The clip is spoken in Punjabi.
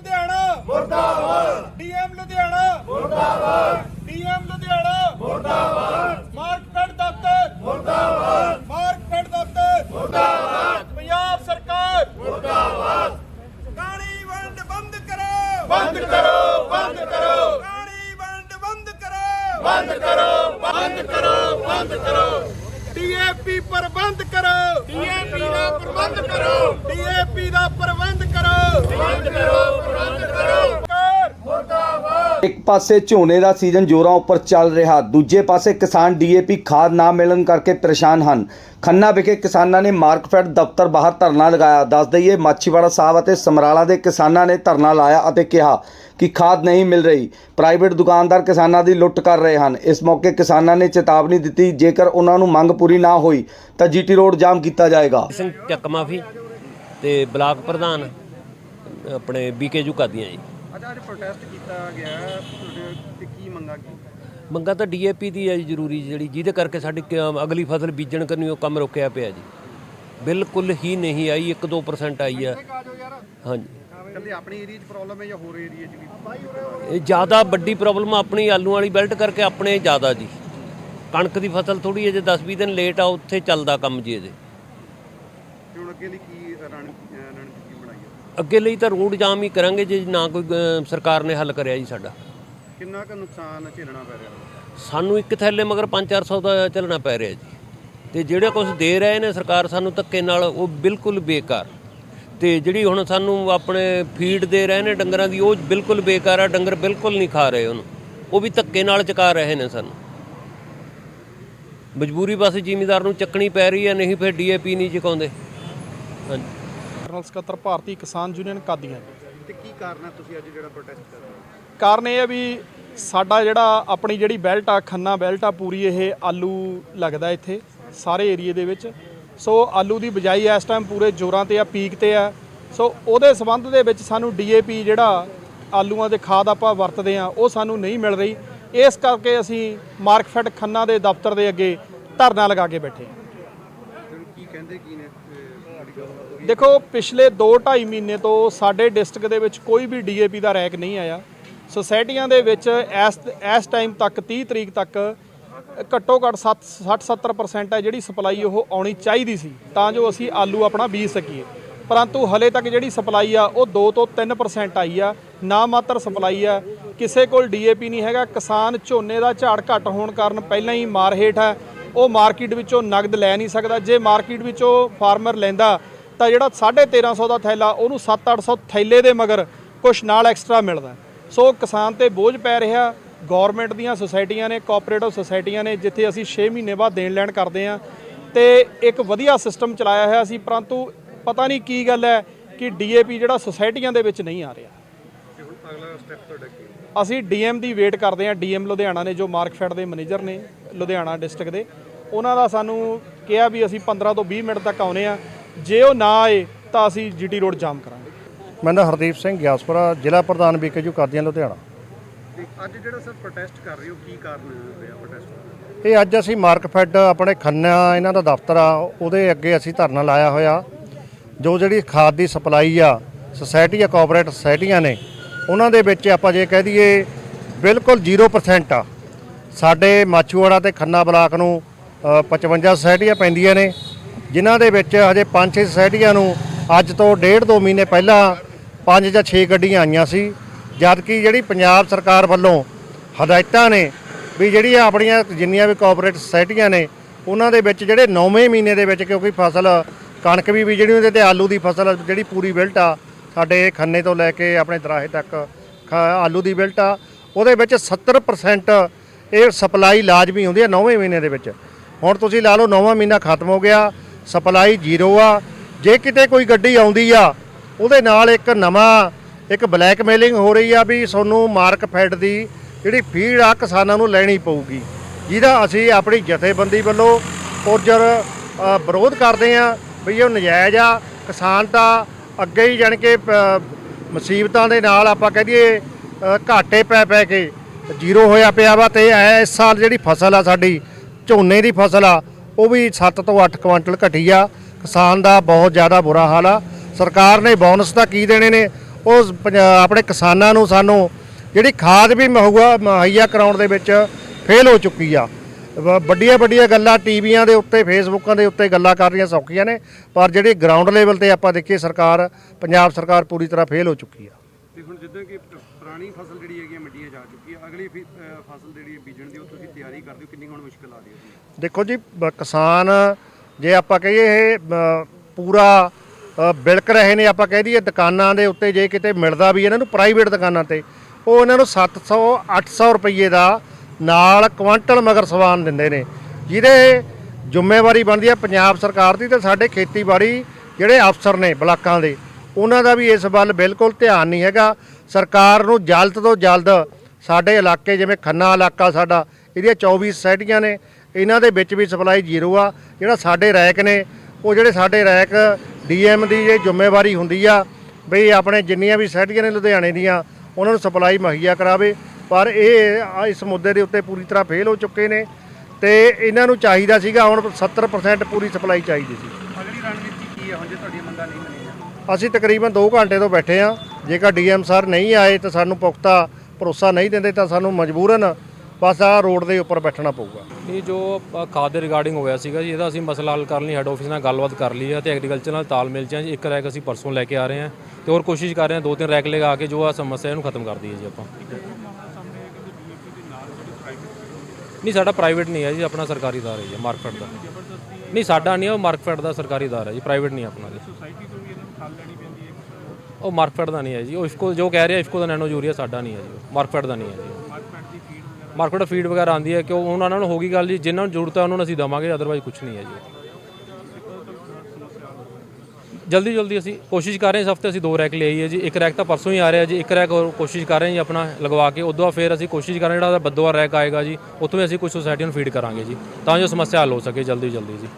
ਲੁਧਿਆਣਾ। ਮੁਰਦਾਬਾਦ। ਡੀਐਮ ਲੁਧਿਆਣਾ। ਮੁਰਦਾਬਾਦ। ਡੀਐਮ ਲੁਧਿਆਣਾ। ਮੁਰਦਾਬਾਦ। ਮਾਰਕਫੈਡ ਦਫ਼ਤਰ। ਮੁਰਦਾਬਾਦ। ਮਾਰਕਫੈਡ ਦਫ਼ਤਰ। ਮੁਰਦਾਬਾਦ। ਪੰਜਾਬ ਸਰਕਾਰ। ਮੁਰਦਾਬਾਦ। ਕਾਲੀ ਵੰਡ ਬੰਦ ਕਰੋ। ਬੰਦ ਕਰੋ ਬੰਦ ਕਰੋ। ਕਾਲੀ ਵੰਡ ਬੰਦ ਕਰੋ। ਬੰਦ ਕਰੋ ਬੰਦ ਕਰੋ ਬੰਦ ਕਰੋ। ਡੀਏਪੀ ਪ੍ਰਬੰਧ ਕਰੋ। ਡੀਏਪੀ ਦਾ ਪ੍ਰਬੰਧ ਕਰੋ ਡੀਏਪੀ ਦਾ ਪ੍ਰਬੰਧ ਕਰੋ ਪ੍ਰਬੰਧ ਕਰੋ ਪ੍ਰਬੰਧ ਕਰੋ ਇੱਕ ਪਾਸੇ ਝੋਨੇ ਦਾ ਸੀਜ਼ਨ ਜ਼ੋਰਾਂ ਉੱਪਰ ਚੱਲ ਰਿਹਾ, ਦੂਜੇ ਪਾਸੇ ਕਿਸਾਨ ਡੀਏਪੀ ਖਾਦ ਨਾ ਮਿਲਣ ਕਰਕੇ ਪਰੇਸ਼ਾਨ ਹਨ। ਖੰਨਾ ਵਿਖੇ ਕਿਸਾਨਾਂ ਨੇ ਮਾਰਕਫੈਡ ਦਫ਼ਤਰ ਬਾਹਰ ਧਰਨਾ ਲਗਾਇਆ। ਦੱਸ ਦਈਏ, ਮਾਛੀਵਾੜਾ ਸਾਹਿਬ ਅਤੇ ਸਮਰਾਲਾ ਦੇ ਕਿਸਾਨਾਂ ਨੇ ਧਰਨਾ ਲਾਇਆ ਅਤੇ ਕਿਹਾ ਕਿ ਖਾਦ ਨਹੀਂ ਮਿਲ ਰਹੀ। ਪ੍ਰਾਈਵੇਟ ਦੁਕਾਨਦਾਰ ਕਿਸਾਨਾਂ ਦੀ ਲੁੱਟ ਕਰ ਰਹੇ ਹਨ। ਇਸ ਮੌਕੇ ਕਿਸਾਨਾਂ ਨੇ ਚੇਤਾਵਨੀ ਦਿੱਤੀ, ਜੇਕਰ ਉਹਨਾਂ ਨੂੰ ਮੰਗ ਪੂਰੀ ਨਾ ਹੋਈ, ਤਾਂ ਜੀਟੀ ਰੋਡ ਜਾਮ ਕੀਤਾ ਜਾਏਗਾ। ਸਿੰਘ ਚੱਕ ਮਾਫੀ ਤੇ ਬਲਾਕ ਪ੍ਰਧਾਨ ਆਪਣੇ ਬੀਕੇ ਜੁਕਾਦੀਆਂ ਜੀ। ਅੱਜ ਅੱਜ ਪ੍ਰੋਟੈਸਟ ਕੀਤਾ ਗਿਆ ਤੁਹਾਡੇ ਤੇ ਕੀ ਮੰਗਾ ਕੀ? ਮੰਗਾ ਤਾਂ ਡੀਏਪੀ ਦੀ ਹੈ ਜੀ ਜ਼ਰੂਰੀ ਜਿਹੜੀ ਜਿਹਦੇ ਕਰਕੇ ਸਾਡੀ ਕ- ਅਗਲੀ ਫਸਲ ਬੀਜਣ ਕਰਨੀ ਉਹ ਕੰਮ ਰੁਕਿਆ ਪਿਆ ਜੀ। ਬਿਲਕੁਲ ਹੀ ਨਹੀਂ ਆਈ 1-2% ਆਈ ਆ। ਹਾਂਜੀ। ਕਹਿੰਦੇ ਆਪਣੀ ਏਰੀਆ 'ਚ ਪ੍ਰੋਬਲਮ ਹੈ ਜਾਂ ਹੋਰ ਏਰੀਆ 'ਚ ਵੀ? ਇਹ ਜ਼ਿਆਦਾ ਵੱਡੀ ਪ੍ਰੋਬਲਮ ਆਪਣੀ ਆਲੂ ਵਾਲੀ ਬੈਲਟ ਕਰਕੇ ਆਪਣੇ ਜ਼ਿਆਦਾ ਜੀ। ਕਣਕ ਦੀ ਫਸਲ ਥੋੜੀ ਜਿਹੀ 10-20 ਦਿਨ ਲੇਟ ਆ ਉੱਥੇ ਚੱਲਦਾ ਕੰਮ ਜੀ ਇਹਦੇ। ਤੇ ਹੁਣ ਅੱਗੇ ਲਈ ਕੀ ਰਣ ਅੱਗੇ ਲਈ ਤਾਂ ਰੋਡ ਜਾਮ ਹੀ ਕਰਾਂਗੇ ਜੇ ਨਾ ਕੋਈ ਅ, ਸਰਕਾਰ ਨੇ ਹੱਲ ਕਰਿਆ ਜੀ ਸਾਡਾ। ਕਿੰਨਾ ਕੁ ਨੁਕਸਾਨ ਝੇਲਣਾ ਪੈ ਰਿਹਾ? ਸਾਨੂੰ ਇੱਕ ਥੈਲੇ ਮਗਰ 5-400 ਦਾ ਚੱਲਣਾ ਪੈ ਰਿਹਾ ਜੀ। ਤੇ ਜਿਹੜਾ ਕੁਝ ਦੇ ਰਹੇ ਨੇ ਸਰਕਾਰ ਸਾਨੂੰ ਧੱਕੇ ਨਾਲ ਉਹ ਬਿਲਕੁਲ ਬੇਕਾਰ। ਤੇ ਜਿਹੜੀ ਹੁਣ ਸਾਨੂੰ ਆਪਣੇ ਫੀਡ ਦੇ ਰਹੇ ਨੇ ਡੰਗਰਾਂ ਦੀ ਉਹ ਬਿਲਕੁਲ ਬੇਕਾਰ ਆ ਡੰਗਰ ਬਿਲਕੁਲ ਨਹੀਂ ਖਾ ਰਹੇ ਉਹਨੂੰ। ਉਹ ਵੀ ਧੱਕੇ ਨਾਲ ਚਕਾ ਰਹੇ ਨੇ ਸਾਨੂੰ। ਮਜਬੂਰੀ ਬਸ ਜ਼ਿਮੀਦਾਰ ਨੂੰ ਚੱਕਣੀ ਪੈ ਰਹੀ ਹੈ ਨਹੀਂ ਫਿਰ ਡੀਏਪੀ ਨਹੀਂ ਚਕਾਉਂਦੇ। ਹਾਂਜੀ। ਜਨਰਲ ਸਕੱਤਰ ਭਾਰਤੀ ਕਿਸਾਨ ਯੂਨੀਅਨ ਕਾਦੀਆਂ ਤੇ ਕੀ ਕਾਰਨ ਹੈ ਤੁਸੀਂ ਅੱਜ ਜਿਹੜਾ ਪ੍ਰੋਟੈਸਟ ਕਰ ਰਹੇ ਹੋ? ਕਾਰਨ ਇਹ ਹੈ ਵੀ ਸਾਡਾ ਜਿਹੜਾ ਆਪਣੀ ਜਿਹੜੀ ਬੈਲਟ ਆ ਖੰਨਾ ਬੈਲਟ ਆ ਪੂਰੀ ਇਹ ਆਲੂ ਲੱਗਦਾ ਇੱਥੇ ਸਾਰੇ ਏਰੀਏ ਦੇ ਵਿੱਚ। ਸੋ ਆਲੂ ਦੀ ਬਜਾਈ ਇਸ ਟਾਈਮ ਪੂਰੇ ਜੋਰਾਂ ਤੇ ਆ ਪੀਕ ਤੇ ਆ। ਸੋ ਉਹਦੇ ਸਬੰਧ ਦੇ ਵਿੱਚ ਸਾਨੂੰ ਡੀਏਪੀ ਜਿਹੜਾ ਆਲੂਆਂ ਦੇ ਖਾਦ ਆਪਾਂ ਵਰਤਦੇ ਆ ਉਹ ਸਾਨੂੰ ਨਹੀਂ ਮਿਲ ਰਹੀ। ਇਸ ਕਰਕੇ ਅਸੀਂ ਮਾਰਕਫੈਡ ਖੰਨਾ ਦੇ ਦਫ਼ਤਰ ਦੇ ਅੱਗੇ ਧਰਨਾ ਲਗਾ ਕੇ ਬੈਠੇ ਕੀ ਕਹਿੰਦੇ ਕੀ ਨੇ ਦੇਖੋ, ਪਿਛਲੇ 2-2.5 ਮਹੀਨੇ ਤੋਂ ਸਾਡੇ ਡਿਸਟ੍ਰਿਕਟ ਦੇ ਵਿੱਚ ਕੋਈ ਵੀ ਡੀਏਪੀ ਦਾ ਰੈਕ ਨਹੀਂ ਆਇਆ। ਸੋਸਾਇਟੀਆਂ ਦੇ ਵਿੱਚ ਇਸ ਇਸ ਟਾਈਮ ਤੱਕ 30 ਤਰੀਕ ਤੱਕ ਘੱਟੋ ਘੱਟ 60-70% ਹੈ ਜਿਹੜੀ ਸਪਲਾਈ ਉਹ ਆਉਣੀ ਚਾਹੀਦੀ ਸੀ, ਤਾਂ ਜੋ ਅਸੀਂ ਆਲੂ ਆਪਣਾ ਬੀਜ ਸਕੀਏ। ਪਰੰਤੂ ਹਲੇ ਤੱਕ ਜਿਹੜੀ ਸਪਲਾਈ ਆ, ਉਹ 2 ਤੋਂ 3% ਆਈ ਆ, ਨਾ ਮਾਤਰ ਸਪਲਾਈ ਆ। ਕਿਸੇ ਕੋਲ ਡੀਏਪੀ ਨਹੀਂ ਹੈਗਾ, ਕਿਸਾਨ ਝੋਨੇ ਦਾ ਝਾੜ ਘੱਟ ਹੋਣ ਕਾਰਨ ਪਹਿਲਾਂ ਹੀ ਮਾਰ ਹੇਠ ਹੈ ਉਹ ਮਾਰਕੀਟ ਵਿੱਚੋਂ ਨਗਦ ਲੈ ਨਹੀਂ ਸਕਦਾ। ਜੇ ਮਾਰਕੀਟ ਵਿੱਚੋਂ ਫਾਰਮਰ ਲੈਂਦਾ ਤਾਂ ਜਿਹੜਾ 1350 ਦਾ ਥੈਲਾ ਉਹਨੂੰ 7-800 ਥੈਲੇ ਦੇ ਮਗਰ ਕੁਛ ਨਾਲ ਐਕਸਟਰਾ ਮਿਲਦਾ। ਸੋ ਕਿਸਾਨ ਤੇ ਬੋਝ ਪੈ ਰਿਹਾ ਗਵਰਨਮੈਂਟ ਦੀਆਂ ਸੁਸਾਇਟੀਆਂ ਨੇ ਕੋਆਪਰੇਟਿਵ ਸੁਸਾਇਟੀਆਂ ਨੇ ਜਿੱਥੇ ਅਸੀਂ 6 ਮਹੀਨੇ ਬਾਅਦ ਦੇਣ ਲੈਣ ਕਰਦੇ ਆ ਤੇ ਇੱਕ ਵਧੀਆ ਸਿਸਟਮ ਚਲਾਇਆ ਹੋਇਆ ਸੀ ਪਰੰਤੂ ਪਤਾ ਨਹੀਂ ਕੀ ਗੱਲ ਹੈ ਕਿ ਡੀਏਪੀ ਜਿਹੜਾ ਸੁਸਾਇਟੀਆਂ ਦੇ ਵਿੱਚ ਨਹੀਂ ਆ ਰਿਹਾ? ਅਸੀਂ ਡੀਐਮ ਦੀ ਵੇਟ ਕਰਦੇ ਹਾਂ ਡੀਐਮ ਲੁਧਿਆਣਾ ਨੇ ਜੋ ਮਾਰਕਫੈਡ ਦੇ ਮੈਨੇਜਰ ਨੇ ਲੁਧਿਆਣਾ ਡਿਸਟ੍ਰਿਕਟ ਦੇ ਉਹਨਾਂ ਦਾ ਸਾਨੂੰ ਕਿਹਾ ਵੀ ਅਸੀਂ 15 ਤੋਂ 20 ਮਿੰਟ ਤੱਕ ਆਉਨੇ ਆ ਜੇ ਉਹ ਨਾ ਆਏ ਤਾਂ ਅਸੀਂ ਜੀਟੀ ਰੋਡ ਜਾਮ ਕਰਾਂਗੇ। ਮੈਂ ਨਾ ਹਰਦੀਪ ਸਿੰਘ ਗਿਆਸਪੁਰਾ ਜ਼ਿਲ੍ਹਾ ਪ੍ਰਧਾਨ ਬੀਕੇਯੂ ਕਾਦੀਆਂ ਲੁਧਿਆਣਾ। ਅੱਜ ਜਿਹੜਾ ਸਰ ਪ੍ਰੋਟੈਸਟ ਕਰ ਰਹੇ ਹੋ ਕੀ ਕਾਰਨ ਰਿਹਾ ਪ੍ਰੋਟੈਸਟ ਇਹ ਅੱਜ ਅਸੀਂ ਮਾਰਕਫੈਡ ਆਪਣੇ ਖੰਨਾ ਇਹਨਾਂ ਦਾ ਦਫ਼ਤਰ ਆ ਉਹਦੇ ਅੱਗੇ ਅਸੀਂ ਧਰਨਾ ਲਾਇਆ ਹੋਇਆ। ਜੋ ਜਿਹੜੀ ਖਾਦ ਦੀ ਸਪਲਾਈ ਆ ਸੁਸਾਇਟੀ ਆ ਕੋਆਪਰੇਟਿਵ ਸੁਸਾਇਟੀਆਂ ਨੇ ਉਹਨਾਂ ਦੇ ਵਿੱਚ ਆਪਾਂ ਜੇ ਕਹਿ ਦਈਏ ਬਿਲਕੁਲ 0% ਆ। ਸਾਡੇ ਮਾਛੂਵਾੜਾ ਤੇ ਖੰਨਾ ਬਲਾਕ ਨੂੰ ਅ, 55 ਸੁਸਾਇਟੀਆਂ ਪੈਂਦੀਆਂ ਨੇ। ਜਿਨ੍ਹਾਂ ਦੇ ਵਿੱਚ ਹਜੇ 5-6 ਸੋਸਾਇਟੀਆਂ ਨੂੰ ਅੱਜ ਤੋਂ ਡੇਢ ਦੋ ਮਹੀਨੇ ਪਹਿਲਾਂ 5 ਜਾਂ 6 ਗੱਡੀਆਂ ਆਈਆਂ ਸੀ। ਜਦਕਿ ਜਿਹੜੀ ਪੰਜਾਬ ਸਰਕਾਰ ਵੱਲੋਂ ਹਦਾਇਤਾਂ ਨੇ ਵੀ ਜਿਹੜੀਆਂ ਆਪਣੀਆਂ ਜਿੰਨੀਆਂ ਵੀ ਕੋਆਪਰੇਟ ਸੁਸਾਇਟੀਆਂ ਨੇ, ਉਹਨਾਂ ਦੇ ਵਿੱਚ ਜਿਹੜੇ 9ਵੇਂ ਮਹੀਨੇ ਦੇ ਵਿੱਚ ਕਿਉਂਕਿ ਫਸਲ ਕਣਕ ਵੀ ਬੀਜਣੀ ਹੁੰਦੀ ਤੇ ਆਲੂ ਦੀ ਫਸਲ ਜਿਹੜੀ ਪੂਰੀ ਬਿਲਟ ਆ, ਸਾਡੇ ਖੰਨੇ ਤੋਂ ਲੈ ਕੇ ਆਪਣੇ ਦਰਾਹੇ ਤੱਕ ਖ- ਆਲੂ ਦੀ ਬਿਲਟ ਆ, ਉਹਦੇ ਵਿੱਚ 70% ਇਹ ਸਪਲਾਈ ਲਾਜ਼ਮੀ ਹੁੰਦੀ ਹੈ 9ਵੇਂ ਮਹੀਨੇ ਦੇ ਵਿੱਚ। ਹੁਣ ਤੁਸੀਂ ਲਾ ਲਓ 9ਵਾਂ ਮਹੀਨਾ ਖਤਮ ਹੋ ਗਿਆ ਸਪਲਾਈ ਜ਼ੀਰੋ ਆ। ਜੇ ਕਿਤੇ ਕੋਈ ਗੱਡੀ ਆਉਂਦੀ ਆ, ਉਹਦੇ ਨਾਲ ਇੱਕ ਨਵਾਂ, ਇੱਕ ਬਲੈਕਮੇਲਿੰਗ ਹੋ ਰਹੀ ਆ ਵੀ ਤੁਹਾਨੂੰ ਮਾਰਕ ਫੈਡ ਦੀ ਜਿਹੜੀ ਫੀਡ ਆ ਕਿਸਾਨਾਂ ਨੂੰ ਲੈਣੀ ਪਊਗੀ। ਜਿਹਦਾ ਅਸੀਂ ਆਪਣੀ ਜਥੇਬੰਦੀ ਵੱਲੋਂ ਪੁਰਜਰ ਵਿਰੋਧ ਕਰਦੇ ਆ ਵੀ ਇਹ ਨਜਾਇਜ਼ ਆ। ਕਿਸਾਨ ਤਾਂ ਅੱਗੇ ਹੀ ਜਾਣ ਕੇ ਮੁਸੀਬਤਾਂ ਦੇ ਨਾਲ ਆਪਾਂ ਕਹਿ ਦਈਏ ਘਾਟੇ ਪੈ ਪੈ ਕੇ ਜ਼ੀਰੋ ਹੋਇਆ ਪਿਆ ਵਾ ਤੇ ਇਹ ਇਸ ਸਾਲ ਜਿਹੜੀ ਫਸਲ ਆ ਸਾਡੀ, ਝੋਨੇ ਦੀ ਫਸਲ ਆ ਉਹ ਵੀ 7 ਤੋਂ 8 ਕੁਇੰਟਲ ਘਟੀ ਆ। ਕਿਸਾਨ ਦਾ ਬਹੁਤ ਜ਼ਿਆਦਾ ਬੁਰਾ ਹਾਲ ਆ। ਸਰਕਾਰ ਨੇ ਬੋਨਸ ਤਾਂ ਕੀ ਦੇਣੇ ਨੇ? ਉਹ ਪੰਜਾ- ਆਪਣੇ ਕਿਸਾਨਾਂ ਨੂੰ ਸਾਨੂੰ ਜਿਹੜੀ ਖਾਦ ਵੀ ਮਹੂਆ ਮੁਹੱਈਆ ਕਰਾਉਣ ਦੇ ਵਿੱਚ ਫੇਲ ਹੋ ਚੁੱਕੀ ਆ। ਵ- ਵੱਡੀਆਂ ਵੱਡੀਆਂ ਗੱਲਾਂ ਟੀਵੀਆਂ ਦੇ ਉੱਤੇ ਫੇਸਬੁੱਕਾਂ ਦੇ ਉੱਤੇ ਗੱਲਾਂ ਕਰ ਰਹੀਆਂ ਸੌਖੀਆਂ ਨੇ, ਪਰ ਜਿਹੜੀ ਗਰਾਊਂਡ ਲੈਵਲ ਤੇ ਆਪਾਂ ਦੇਖੀਏ ਸਰਕਾਰ, ਪੰਜਾਬ ਸਰਕਾਰ ਪੂਰੀ ਤਰ੍ਹਾਂ ਫੇਲ ਹੋ ਚੁੱਕੀ ਆ। ਤੇ ਹੁਣ ਜਿੱਦਾਂ ਕਿ ਪੁਰਾਣੀ ਫਸਲ ਜਿਹੜੀ ਹੈਗੀ ਹੈ ਮੰਡੀਆਂ ਜਾ ਚੁੱਕੀ ਹੈ ਅਗਲੀ ਫਸਲ ਜਿਹੜੀ ਬੀਜਣ ਦੀ, ਉਹ ਤੁਸੀਂ ਤਿਆਰੀ ਕਰਦੇ ਹੋ, ਕਿੰਨੀ ਹੁਣ ਮੁਸ਼ਕਲ ਆ ਰਹੀ ਹੈ? ਦੇਖੋ ਜੀ ਬ- ਕਿਸਾਨ ਜੇ ਆਪਾਂ ਕਹੀਏ ਇਹ ਅ, ਪੂਰਾ ਅ, ਬਿਲਕ ਰਹੇ ਨੇ ਆਪਾਂ ਕਹਿ ਦਈਏ ਦੁਕਾਨਾਂ ਦੇ ਉੱਤੇ ਜੇ ਕਿਤੇ ਮਿਲਦਾ ਵੀ ਇਹਨਾਂ ਨੂੰ ਪ੍ਰਾਈਵੇਟ ਦੁਕਾਨਾਂ ਤੇ ਉਹ ਇਹਨਾਂ ਨੂੰ 700 800 ਰੁਪਏ ਦਾ ਨਾਲ ਕੁਆਂਟਲ ਮਗਰ ਸਵਾਨ ਦਿੰਦੇ ਨੇ। ਜਿਹਦੇ ਜ਼ਿੰਮੇਵਾਰੀ ਬਣਦੀ ਹੈ ਪੰਜਾਬ ਸਰਕਾਰ ਦੀ ਤੇ ਸਾਡੇ ਖੇਤੀਬਾੜੀ ਜਿਹੜੇ ਅਫਸਰ ਨੇ ਬਲਾਕਾਂ ਦੇ ਉਹਨਾਂ ਦਾ ਵੀ ਇਸ ਵੱਲ ਬਿਲਕੁਲ ਧਿਆਨ ਨਹੀਂ ਹੈਗਾ। ਸਰਕਾਰ ਨੂੰ ਜਲਦ ਤੋਂ ਜਲਦ ਸਾਡੇ ਇਲਾਕੇ ਜਿਵੇਂ ਖੰਨਾ ਇਲਾਕਾ ਸਾਡਾ ਇਹਦੀਆਂ 24 ਸੋਸਾਇਟੀਆਂ ਨੇ ਇਹਨਾਂ ਦੇ ਵਿੱਚ ਵੀ ਸਪਲਾਈ ਜ਼ੀਰੋ ਆ। ਜਿਹੜਾ ਸਾਡੇ ਰੈਕ ਨੇ ਉਹ ਜਿਹੜੇ ਸਾਡੇ ਰੈਕ ਡੀਐਮ ਦੀ ਜੇ ਜ਼ਿੰਮੇਵਾਰੀ ਹੁੰਦੀ ਆ ਬਈ ਆਪਣੇ ਜਿੰਨੀਆਂ ਵੀ ਸੋਸਾਇਟੀਆਂ ਨੇ ਲੁਧਿਆਣੇ ਦੀਆਂ ਉਹਨਾਂ ਨੂੰ ਸਪਲਾਈ ਮੁਹੱਈਆ ਕਰਾਵੇ। ਪਰ ਇਹ ਇਸ ਮੁੱਦੇ ਦੇ ਉੱਤੇ ਪੂਰੀ ਤਰ੍ਹਾਂ ਫੇਲ ਹੋ ਚੁੱਕੇ ਨੇ ਤੇ ਇਹਨਾਂ ਨੂੰ ਚਾਹੀਦਾ ਸੀਗਾ ਹੁਣ 70% ਪੂਰੀ ਸਪਲਾਈ ਚਾਹੀਦੀ ਸੀ। ਅਗਲੀ ਰਣਨੀਤੀ ਕੀ ਹੈ ਹੁਣ ਜੇ ਤੁਹਾਡੀਆਂ ਮੰਗਾਂ ਨਹੀਂ ਮੰਨੀਆਂ? ਅਸੀਂ ਤਕਰੀਬਨ 2 ਘੰਟੇ ਤੋਂ ਬੈਠੇ ਆ। ਜੇਕਰ ਡੀਐਮ ਸਰ ਨਹੀਂ ਆਏ ਤਾਂ ਸਾਨੂੰ ਪੁਖਤਾ ਭਰੋਸਾ ਨਹੀਂ ਦਿੰਦੇ ਤਾਂ ਸਾਨੂੰ ਮਜਬੂਰਨ ਬਸ ਆਹ ਰੋਡ ਦੇ ਉੱਪਰ ਬੈਠਣਾ ਪਊਗਾ। ਇਹ ਜੋ ਖਾਦ ਦੇ ਰਿਗਾਰਡਿੰਗ ਹੋਇਆ ਸੀਗਾ ਜੀ ਇਹਦਾ ਅਸੀਂ ਮਸਲਾ ਹੱਲ ਕਰਨ ਲਈ ਹੈੱਡ ਆਫਿਸ ਨਾਲ ਗੱਲਬਾਤ ਕਰ ਲਈ ਹੈ ਤੇ ਐਗਰੀਕਲਚਰ ਨਾਲ ਤਾਲਮੇਲ 'ਚ ਹਾਂ ਜੀ। ਇੱਕ ਰੈਕ ਅਸੀਂ ਪਰਸੋਂ ਲੈ ਕੇ ਆ ਰਹੇ ਹਾਂ ਤੇ ਹੋਰ ਕੋਸ਼ਿਸ਼ ਕਰ ਰਹੇ ਹਾਂ ਦੋ ਤਿੰਨ ਰੈਕ ਲਗਾ ਕੇ ਜੋ ਆ ਸਮੱਸਿਆ ਇਹਨੂੰ ਖਤਮ ਕਰ ਦਈਏ ਜੀ ਆਪਾਂ। ਨਹੀਂ ਸਾਡਾ ਪ੍ਰਾਈਵੇਟ ਨਹੀਂ ਹੈ ਜੀ ਆਪਣਾ ਸਰਕਾਰੀ ਦਾਰਾ ਹੈ ਜੀ ਮਾਰਕਫੈਟ ਦਾ। ਨਹੀਂ ਸਾਡਾ ਨਹੀਂ ਹੈ, ਉਹ ਮਾਰਕਫੈਟ ਦਾ ਸਰਕਾਰੀ ਦਾਰਾ ਹੈ ਜੀ ਪ੍ਰਾਈਵੇਟ ਨਹੀਂ ਆਪਣਾ ਜੀ। ਉਹ ਮਾਰਕਫੈਟ ਦਾ ਨਹੀਂ ਹੈ ਜੀ ਉਹ ਇਫਕੋ ਜੋ ਕਹਿ ਰਿਹਾ ਇਫਕੋ ਦਾ ਨੈਨੋ ਯੂਰੀਆ ਸਾਡਾ ਨਹੀਂ ਹੈ ਜੀ ਮਾਰਕਫੈਟ ਦਾ ਨਹੀਂ ਹੈ ਜੀ। ਮਾਰਕੀਟ ਫੀਡ ਵਗੈਰਾ ਆਉਂਦੀ ਹੈ ਕਿ ਉਹ ਉਹਨਾਂ ਨਾਲ ਗਈ ਗੱਲ ਜੀ ਜਿਨ੍ਹਾਂ ਨੂੰ ਜ਼ਰੂਰਤ ਹੈ ਉਹਨਾਂ ਨੂੰ ਅਸੀਂ ਦਵਾਂਗੇ ਅਦਰਵਾਈਜ਼ ਕੁਝ ਨਹੀਂ ਹੈ ਜੀ। ਜਲਦੀ ਜਲਦੀ ਅਸੀਂ ਕੋਸ਼ਿਸ਼ ਕਰ ਰਹੇ ਹਾਂ, ਇਸ ਹਫ਼ਤੇ ਅਸੀਂ ਦੋ ਰੈਕ ਲੈ ਆਈਏ ਜੀ, ਇੱਕ ਰੈਕ ਤਾਂ ਪਰਸੋਂ ਹੀ ਆ ਰਿਹਾ ਜੀ, ਇੱਕ ਰੈਕ ਹੋਰ ਕੋਸ਼ਿਸ਼ ਕਰ ਰਹੇ ਹਾਂ ਜੀ ਆਪਣਾ ਲਗਵਾ ਕੇ, ਉਦੋਂ ਬਾਅਦ ਫਿਰ ਅਸੀਂ ਕੋਸ਼ਿਸ਼ ਕਰ ਰਹੇ ਹਾਂ ਜਿਹੜਾ ਬੱਦੋਆ ਰੈਕ ਆਏਗਾ ਜੀ, ਉੱਥੋਂ ਵੀ ਅਸੀਂ ਕੁਝ ਸੋਸਾਇਟੀ ਨੂੰ ਫੀਡ ਕਰਾਂਗੇ ਜੀ, ਤਾਂ ਜੋ ਸਮੱਸਿਆ ਹੱਲ ਹੋ ਸਕੇ ਜਲਦੀ ਜਲਦੀ ਜੀ।